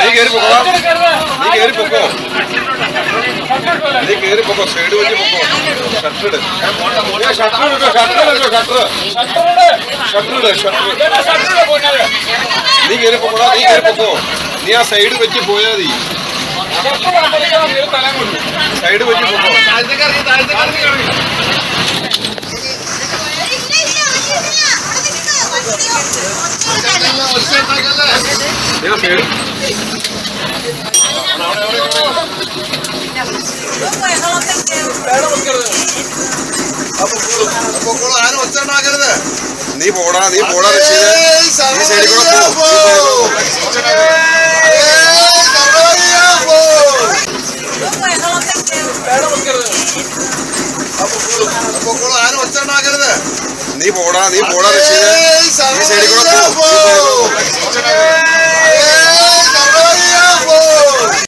നീ കയറി പോക്കോ നീ കയറി പോക്കോ നീ കയറി പോക്കോ സൈഡ് വെച്ച് പോക്കോ shutter shutter shutter shutter shutter shutter നീ കയറി പോക്കോ നീ കയറി പോക്കോ നീ ആ സൈഡ് വെച്ച് പോയാ മതി സൈഡ് വെച്ച് പോക്കോ ഞാൻ സൈഡ് നീ പോടാ നീ പോടാ നീ പോടാ നീ പോടാ